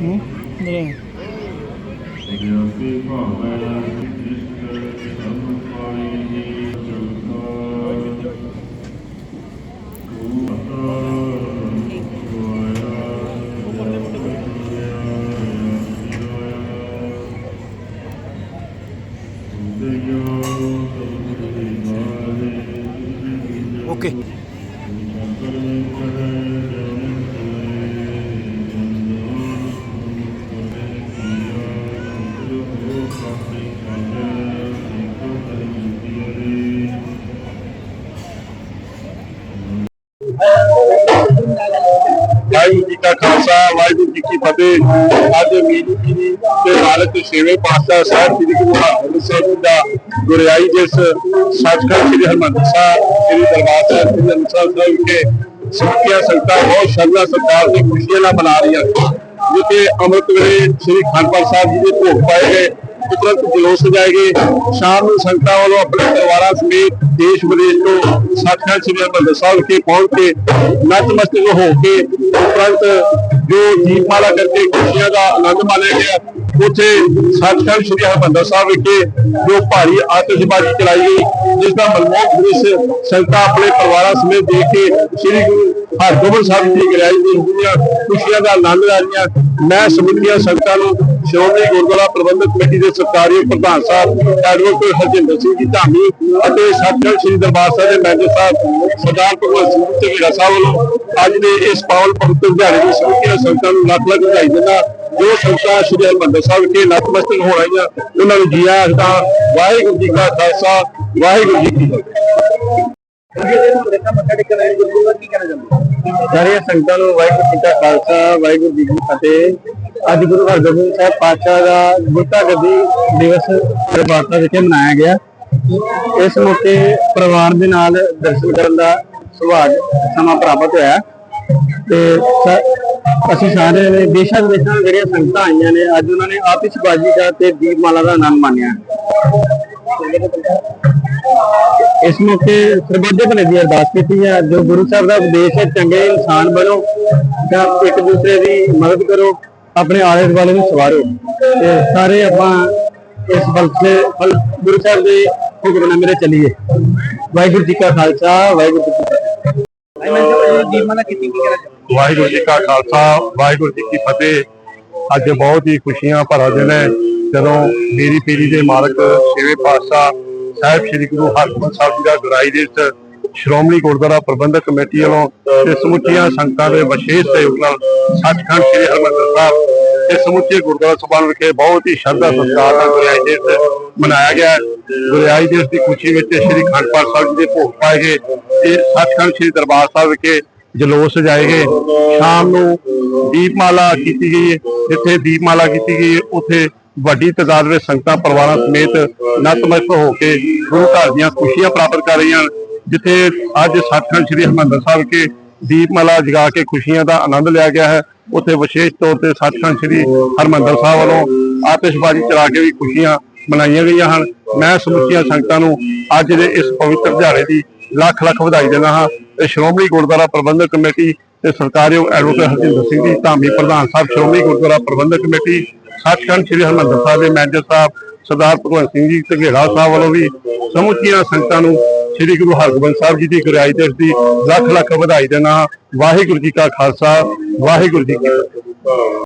ਹੂੰ ਨਹੀਂ ok. ਵਾਹਿਗੁਰੂ ਜੀ ਕਾ ਖਾਲਸਾ, ਵਾਹਿਗੁਰੂ ਜੀ ਕੀ ਫਤਿਹ। ਅੱਜ ਮੀਰੀ ਜੀ ਦੇ ਮਾਲਕ ਛੇਵੇਂ ਪਾਤਸ਼ਾਹ ਸਾਹਿਬ ਸ੍ਰੀ ਗੁਰੂ ਹਰਗੋਬਿੰਦ ਸਾਹਿਬ ਜੀ ਦਾ ਗੁਰਿਆਈ ਜਿਸ ਸੱਚਖੰਡ ਸ੍ਰੀ ਹਰਿਮੰਦਰ ਸਾਹਿਬ, ਸ੍ਰੀ ਦਰਬਾਰ ਸਾਹਿਬ, ਸ੍ਰੀ ਅੰਮ੍ਰਿਤਸਰ ਸਾਹਿਬ ਵਿਖੇ ਸਮੁੱਚੀਆਂ ਸੰਗਤਾਂ ਬਹੁਤ ਸ਼ਰਧਾ ਸਤਿਕਾਰ ਦੀ ਖੁਸ਼ੀਆਂ ਨਾਲ ਮਨਾ ਰਹੀਆਂ ਜਿੱਥੇ ਅੰਮ੍ਰਿਤ ਵੇਲੇ ਸ੍ਰੀ ਖੰਡਪਾਲ ਸਾਹਿਬ ਜੀ ਦੇ ਭੋਗ ਪਾਏ ਗਏ ਤੁਰੰਤ ਜਲੋਸ ਸਜਾਏ ਗਏ। ਸ਼ਾਮ ਨੂੰ ਸੰਗਤਾਂ ਵੱਲੋਂ ਆਪਣੇ ਪਰਿਵਾਰਾਂ ਸਮੇਤ ਦੇਸ਼ ਵਿਦੇਸ਼ ਤੋਂ ਸੱਚਖੰਡ ਸ੍ਰੀ ਹਰਿਮੰਦਰ ਸਾਹਿਬ ਵਿਖੇ ਪਹੁੰਚ ਕੇ ਨਤਮਸਤਕ ਹੋ ਕੇ ਉਪਰੰਤ ਜੋ ਦੀਪਮਾਲਾ ਕਰਕੇ ਖੁਸ਼ੀਆਂ ਦਾ ਆਨੰਦ ਮਾਣਿਆ ਗਿਆ, ਉੱਥੇ ਸੱਚਖੰਡ ਸ੍ਰੀ ਹਰਿਮੰਦਰ ਸਾਹਿਬ ਵਿਖੇ ਜੋ ਭਾਰੀ ਆਤਿਸ਼ਬਾਜ਼ੀ ਚਲਾਈ ਗਈ, ਜਿਸ ਦਾ ਮਨਮੋਹਕ ਦ੍ਰਿਸ਼ ਸੰਗਤਾਂ ਆਪਣੇ ਪਰਿਵਾਰਾਂ ਸਮੇਤ ਦੇਖ ਕੇ ਸ੍ਰੀ ਗੁਰੂ ਹਰਗੋਬਿੰਦ ਸਾਹਿਬ ਜੀ ਗ੍ਰਹਿ ਦੀ ਹੁੰਦੀਆਂ ਖੁਸ਼ੀਆਂ ਦਾ ਆਨੰਦ ਲੈ ਰਹੀਆਂ, ਮੈਂ ਸਮੁੱਚੀਆਂ ਸੰਗਤਾਂ ਨੂੰ ਸ਼੍ਰੋਮਣੀ ਗੁਰਦੁਆਰਾ ਪ੍ਰਬੰਧਕ ਕਮੇਟੀ ਦੇ ਸਰਕਾਰੀ ਪ੍ਰਧਾਨ ਸਾਹਿਬ, ਐਡਵੋਕੇਟ ਹਰਜਿੰਦਰ ਸਿੰਘ ਜੀ ਧਾਮੀ ਅਤੇ ਸਤਿਗੁਰੂ ਸ੍ਰੀ ਦਰਬਾਰ ਸਾਹਿਬ ਦੇ ਮੈਨੇਜਰ ਸਾਹਿਬ, ਸਰਦਾਰ ਭਗਵੰਤ ਸਿੰਘ ਝਵੇਰਾ ਸਾਹਿਬ ਵੱਲੋਂ ਅੱਜ ਦੇ ਇਸ ਪਾਵਨ ਪਵਿੱਤਰ ਦਿਹਾੜੇ ਦੀ ਸਮੁੱਚੀਆਂ ਸੰਗਤਾਂ ਨੂੰ ਲੱਖ ਲੱਖ ਵਧਾਈ ਦਿੰਦਾ। ਜੋ ਸੰਗਤਾਂ ਸ੍ਰੀ ਹਰਿਮੰਦਰ ਸਾਹਿਬ ਵਿਖੇ ਨਤਮਸਤਕ ਹੋ ਰਹੀਆਂ, ਉਹਨਾਂ ਨੂੰ ਜੀ ਆਇਆਂ ਦਾ ਵਾਹਿਗੁਰੂ ਜੀ ਕਾ ਖਾਲਸਾ, ਵਾਹਿਗੁਰੂ ਜੀ ਕੀ ਫਤਿਹ। ਸਾਰੀਆਂ ਸੰਗਤਾਂ ਨੂੰ ਵਾਹਿਗੁਰੂ ਜੀ ਕਾ ਖਾਲਸਾ, ਵਾਹਿਗੁਰੂ ਜੀ ਕੀ ਫਤਿਹ। ਅੱਜ ਗੁਰੂ ਹਰਗੋਬਿੰਦ ਸਾਹਿਬ ਪਾਤਸ਼ਾਹ ਦਾ ਗੁਰਤਾ ਗੱਦੀ ਦਿਵਸ ਦਰਬਾਰ ਵਿਖੇ ਮਨਾਇਆ ਗਿਆ। ਇਸ ਮੌਕੇ ਪਰਿਵਾਰ ਦੇ ਨਾਲ ਦਰਸ਼ਨ ਕਰਨ ਦਾ ਸੁਭਾਗ ਸਮਾਂ ਪ੍ਰਾਪਤ ਹੋਇਆ। ਤੇ ਅਸੀਂ ਸਾਰੇ ਨੇ ਦੇਸ਼ਾਂ ਵਿਦੇਸ਼ਾਂ ਜਿਹੜੀਆਂ ਸੰਗਤਾਂ ਆਈਆਂ ਨੇ, ਅੱਜ ਉਹਨਾਂ ਨੇ ਆਤਿਸ਼ਬਾਜ਼ੀ ਦਾ ਤੇ ਦੀਪਮਾਲਾ ਦਾ ਆਨੰਦ ਮਾਣਿਆ। ਇਸ ਮੌਕੇ ਸਰਬੱਤ ਭਲੇ ਦੀ ਅਰਦਾਸ ਕੀਤੀ ਹੈ। ਜੋ ਗੁਰੂ ਸਾਹਿਬ ਦਾ ਉਪਦੇਸ਼ ਹੈ, ਚੰਗੇ ਇਨਸਾਨ ਬਣੋ ਤਾਂ ਇੱਕ ਦੂਸਰੇ ਦੀ ਮਦਦ ਕਰੋ, ਆਪਣੇ ਆਲੇ ਦੁਆਲੇ ਨੂੰ ਸਵਾਰੋ। ਤੇ ਸਾਰੇ ਆਪਾਂ ਇਸ ਬਲ ਗੁਰੂ ਸਾਹਿਬ ਦੇ ਹੁਕਮ ਨਾਲ ਮੇਰੇ ਚੱਲੀਏ। ਵਾਹਿਗੁਰੂ ਜੀ ਕਾ ਖਾਲਸਾ, ਵਾਹਿਗੁਰੂ ਜੀ ਕੀ ਫਤਿਹ। ਵਾਹਿਗੁਰੂ ਜੀ ਕਾ ਖਾਲਸਾ, ਵਾਹਿਗੁਰੂ ਜੀ ਕੀ ਫਤਿਹ। ਅੱਜ ਬਹੁਤ ਹੀ ਖੁਸ਼ੀਆਂ ਭਰਾ ਦਿਨ ਹੈ। ਜਦੋਂ ਮੇਰੀ ਪੀਰੀ ਦੇ ਮਾਲਕ ਛੇਵੇਂ ਪਾਤਸ਼ਾਹ ਸਾਹਿਬ ਸ੍ਰੀ ਗੁਰੂ ਹਰਗੋਬਿੰਦ ਸਾਹਿਬ ਜੀ ਦਾ ਗੁਰਾਈ ਦੇ ਵਿੱਚ ਸ਼੍ਰੋਮਣੀ ਗੁਰਦੁਆਰਾ ਪ੍ਰਬੰਧਕ ਕਮੇਟੀ ਵੱਲੋਂ ਤੇ ਸਮੁੱਚੀਆਂ ਸੰਗਤਾਂ ਦੇ ਵਿਸ਼ੇਸ਼ ਸਹਿਯੋਗ ਨਾਲ ਸੱਚਖੰਡ ਸ੍ਰੀ ਹਰਿਮੰਦਰ ਸਾਹਿਬ ਤੇ ਸਮੁੱਚੇ ਗੁਰਦੁਆਰਾ ਸਭਾ ਵਿਖੇ ਬਹੁਤ ਹੀ ਸ਼ਰਧਾ ਸਤਿਕਾਰ ਨਾਲ ਗੁਰਿਆਈ ਦਿਵਸ ਮਨਾਇਆ ਗਿਆ ਹੈ। ਗੁਰਿਆਈ ਦਿਵਸ ਦੀ ਖੁਸ਼ੀ ਵਿੱਚ ਸ੍ਰੀ ਖੰਡਪਾਲ ਸਾਹਿਬ ਜੀ ਦੇ ਭੋਗ ਪਾਏ ਗਏ ਤੇ ਸੱਚਖੰਡ ਸ੍ਰੀ ਦਰਬਾਰ ਸਾਹਿਬ ਵਿਖੇ ਜਲੋਸ ਸਜਾਏ ਗਏ ਸ਼ਾਮ ਨੂੰ ਦੀਪਮਾਲਾ ਕੀਤੀ ਗਈ ਜਿੱਥੇ ਦੀਪਮਾਲਾ ਕੀਤੀ ਗਈ ਉੱਥੇ ਵੱਡੀ ਤਾਦਾਦ ਵਿੱਚ ਸੰਗਤਾਂ, ਪਰਿਵਾਰਾਂ ਸਮੇਤ ਨਤਮਸਤਕ ਹੋ ਕੇ ਗੁਰੂ ਘਰ ਦੀਆਂ ਖੁਸ਼ੀਆਂ ਪ੍ਰਾਪਤ ਕਰ ਰਹੀਆਂ ਹਨ। ਜਿੱਥੇ ਅੱਜ ਸੱਚਖੰਡ ਸ੍ਰੀ ਹਰਿਮੰਦਰ ਸਾਹਿਬ ਕੇ ਦੀਪਮਾਲਾ ਜਗਾ ਕੇ ਖੁਸ਼ੀਆਂ ਦਾ ਆਨੰਦ ਲਿਆ ਗਿਆ ਹੈ, ਉੱਥੇ ਵਿਸ਼ੇਸ਼ ਤੌਰ ਤੇ ਸੱਚਖੰਡ ਸ੍ਰੀ ਹਰਿਮੰਦਰ ਸਾਹਿਬ ਵੱਲੋਂ ਆਤਿਸ਼ਬਾਜ਼ੀ ਚਲਾ ਕੇ ਵੀ ਖੁਸ਼ੀਆਂ ਮਨਾਈਆਂ ਗਈਆਂ ਹਨ। ਮੈਂ ਸਮੁੱਚੀਆਂ ਸੰਗਤਾਂ ਨੂੰ ਅੱਜ ਦੇ ਇਸ ਪਵਿੱਤਰ ਦਿਹਾੜੇ ਦੀ ਲੱਖ ਲੱਖ ਵਧਾਈ ਦਿੰਦਾ ਹਾਂ। ਤੇ ਸ਼੍ਰੋਮਣੀ ਗੁਰਦੁਆਰਾ ਪ੍ਰਬੰਧਕ ਕਮੇਟੀ ਤੇ ਸਰਕਾਰੀ ਐਡਵੋਕੇਟ ਹਰਜਿੰਦਰ ਸਿੰਘ ਜੀ, ਧਾਮੀ ਪ੍ਰਧਾਨ ਸਾਹਿਬ, ਸ਼੍ਰੋਮਣੀ ਗੁਰਦੁਆਰਾ ਪ੍ਰਬੰਧਕ ਕਮੇਟੀ ਸੱਚਖੰਡ ਸ੍ਰੀ ਹਰਿਮੰਦਰ ਸਾਹਿਬ ਦੇ ਮੈਨੇਜਰ ਸਾਹਿਬ, ਸਰਦਾਰ ਭਗਵੰਤ ਸਿੰਘ ਜੀ ਢਗੇੜਾ ਸਾਹਿਬ ਵੱਲੋਂ ਵੀ ਸਮੁੱਚੀਆਂ ਸੰਗਤਾਂ ਨੂੰ ਸ੍ਰੀ ਗੁਰੂ ਹਰਗੋਬਿੰਦ ਸਾਹਿਬ ਜੀ ਦੀ ਗੁਰਿਆਈ ਦਿਵਸ ਦੀ ਲੱਖ ਲੱਖ ਵਧਾਈ ਦੇਣਾ ਵਾਹਿਗੁਰੂ ਜੀ ਕਾ ਖਾਲਸਾ, ਵਾਹਿਗੁਰੂ ਜੀ ਕੀ